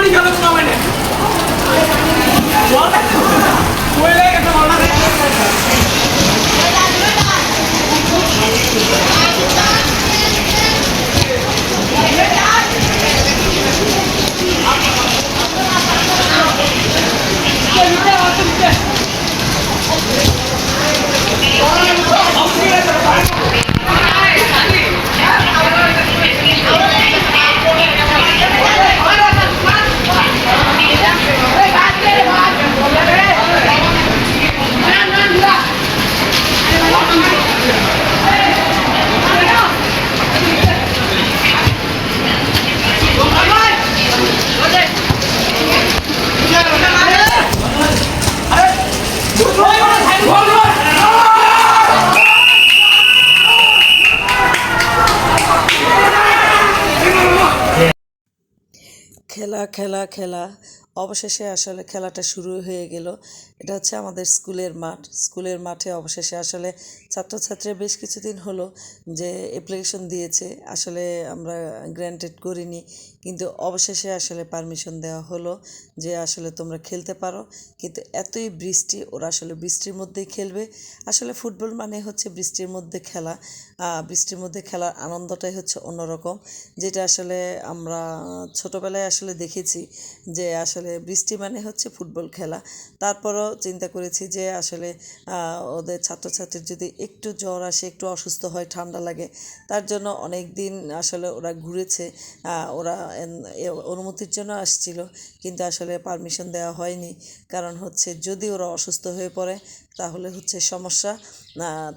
পানি খেলো কোনো খেলা খেলা খেলা। অবশেষে আসলে খেলাটা শুরু হয়ে গেল। এটা হচ্ছে আমাদের স্কুলের মাঠ। স্কুলের মাঠে অবশেষে আসলে ছাত্রছাত্রীরা বেশ কিছুদিন হলো যে অ্যাপ্লিকেশন দিয়েছে। আসলে আমরা গ্র্যান্টেড করিনি। কিন্তু অবশেষে আসলে পারমিশন দেওয়া হলো যে আসলে তোমরা খেলতে পারো। কিন্তু এতই বৃষ্টি, ওরা আসলে বৃষ্টির মধ্যেই খেলবে। আসলে ফুটবল মানে হচ্ছে বৃষ্টির মধ্যে খেলা। বৃষ্টির মধ্যে খেলার আনন্দটাই হচ্ছে অন্যরকম। যেটা আসলে আমরা ছোটোবেলায় আসলে দেখেছি যে আসলে বৃষ্টি মানে হচ্ছে ফুটবল খেলা। তারপরও চিন্তা করেছি যে আসলে ওদের ছাত্রছাত্রীর যদি একটু জ্বর আসে, একটু অসুস্থ হয়, ঠান্ডা লাগে, তার জন্য অনেক দিন আসলে ওরা ঘুরেছে। ওরা অনুমতির জন্য আসছিল, কিন্তু আসলে পারমিশন দেওয়া হয়নি। কারণ হচ্ছে যদি ওরা অসুস্থ হয়ে পড়ে, তাহলে হচ্ছে সমস্যা।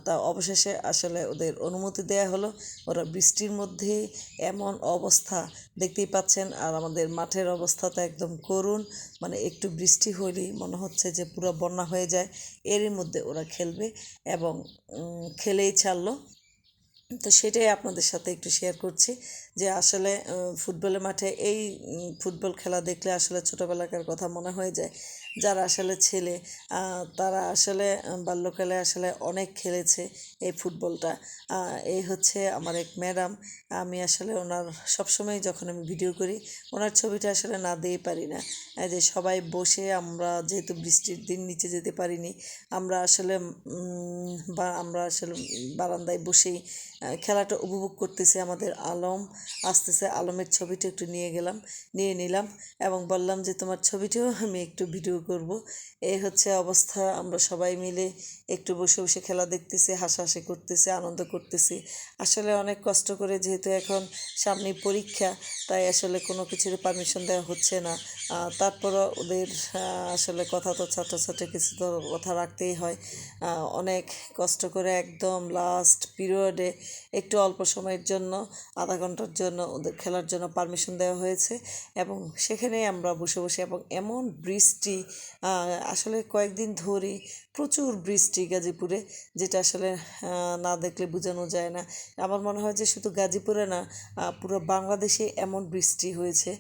তা অবশেষে আসলে ওদের অনুমতি দেয়া হলো। ওরা বৃষ্টির মধ্যেই এমন অবস্থা দেখতেই পাচ্ছেন, আর আমাদের মাঠের অবস্থা তো একদম করুণ। মানে একটু বৃষ্টি হলেই মনে হচ্ছে যে পুরো বন্যা হয়ে যায়। এরই মধ্যে ওরা খেলবে এবং খেলেই ছাড়লো। তো সেটাই আপনাদের সাথে একটু শেয়ার করছি যে আসলে ফুটবলের মাঠে এই ফুটবল খেলা দেখলে আসলে ছোটোবেলাকার কথা মনে হয়ে যায়। যারা আসলে ছেলে তারা আসলে বাল্যকালে আসলে অনেক খেলেছে এই ফুটবলটা। এই হচ্ছে আমার এক ম্যাডাম। আমি আসলে ওনার সবসময় যখন আমি ভিডিও করি, ওনার ছবিটা আসলে না দিয়েই পারি না। যে সবাই বসে আমরা যেহেতু বৃষ্টির দিন নিচে যেতে পারিনি, আমরা আসলে বা আমরা আসলে বারান্দায় বসেই খেলাটা উপভোগ করতেছি। আমাদের আলম আসতেছে, আলমের ছবিটা একটু নিয়ে গেলাম, নিয়ে নিলাম এবং বললাম যে, তোমার ছবিটাও আমি একটু ভিডিও করব। এই হচ্ছে অবস্থা আমরা সবাই মিলে একটু বসে বসে খেলা দেখতেছি, হাসাহাসি করতেছি, আনন্দ করতেছি। আসলে অনেক কষ্ট করে যেহেতু এখন সামনে পরীক্ষা, তাই আসলে কোনো কিছুর পারমিশন দেওয়া হচ্ছে না। তারপরও ওদের আসলে কথা তো ছাত্রছাত্রী কিছু তো কথা রাখতেই হয়। অনেক কষ্ট করে একদম লাস্ট পিরিয়ডে একটু অল্প সময়ের জন্য, আধা ঘণ্টার জন্য ওদের খেলার জন্য পারমিশন দেওয়া হয়েছে। এবং সেখানে আমরা বসে বসে এবং এমন বৃষ্টি আসলে কয়েকদিন ধরেই প্রচুর বৃষ্টি গাজীপুরে, যেটা আসলে না দেখলে বোঝানো যায় না। আমার মনে হয় যে শুধু গাজীপুরে না পুরো বাংলাদেশে এমন বৃষ্টি হয়েছে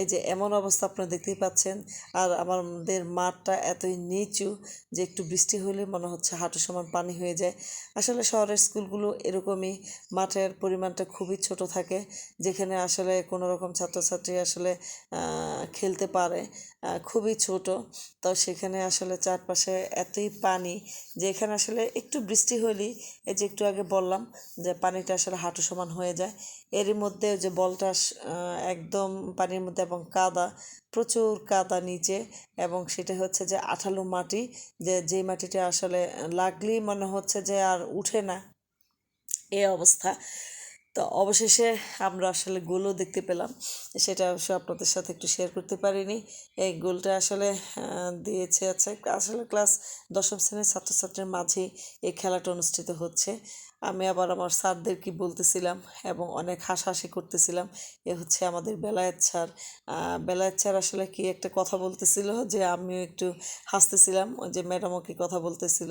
এই যে এমন অবস্থা আপনারা দেখতেই পাচ্ছেন। আর আমাদের মাঠটা এতই নিচু যে একটু বৃষ্টি হলে মনে হচ্ছে হাঁটু সমান পানি হয়ে যায়। আসলে শহরের স্কুলগুলো এরকমই, মাঠের পরিমাণটা খুবই ছোট থাকে, যেখানে আসলে কোনো রকম ছাত্রছাত্রী আসলে খেলতে পারে খুবই ছোট। তো সেখানে আসলে চারপাশে এতই পানি যে এখানে আসলে একটু বৃষ্টি হলেই এই যে একটু আগে বললাম যে পানিটা আসলে হাঁটু সমান হয়ে যায়। এরই মধ্যে যে বলটা একদম পানির মধ্যে এবং কাদা, প্রচুর কাদা নিচে এবং সেটা হচ্ছে যে আঠালো মাটি যে যেই মাটিটা আসলে লাগলেই মনে হচ্ছে যে আর উঠে না। এ অবস্থা। তো অবশেষে আমরা আসলে গোলও দেখতে পেলাম। সেটা অবশ্য আপনাদের সাথে একটু শেয়ার করতে পারিনি। এই গোলটা আসলে দিয়েছে আছে আসলে ক্লাস দশম শ্রেণির ছাত্রছাত্রীর মাঝে এই খেলাটা অনুষ্ঠিত হচ্ছে। আমি আবার আমার স্যারদেরকে বলতেছিলাম এবং অনেক হাসাহাসি করতেছিলাম। এ হচ্ছে আমাদের বেলায়েত স্যার। বেলায়েত স্যার আসলে কি একটা কথা বলতেছিল যে আমিও একটু হাসতেছিলাম, যে ম্যাডামও কি কথা বলতেছিল।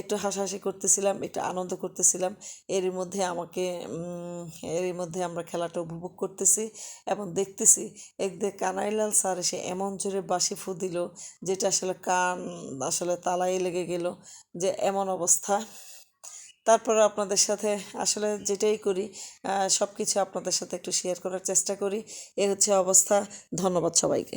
একটু হাসাহাসি করতেছিলাম, একটু আনন্দ করতেছিলাম। এরই মধ্যে আমাকে এরই মধ্যে আমরা খেলাটা উপভোগ করতেছি এবং দেখতেছি একদিকে কানাইলাল স্যার এসে এমন জোরে বাঁশি ফু দিল, যেটা আসলে কান আসলে তালাই লেগে গেল, যে এমন অবস্থা। তারপর আপনাদের সাথে আসলে যেটাই করি সব কিছু আপনাদের সাথে একটু শেয়ার করার চেষ্টা করি। এ হচ্ছে অবস্থা। ধন্যবাদ সবাইকে।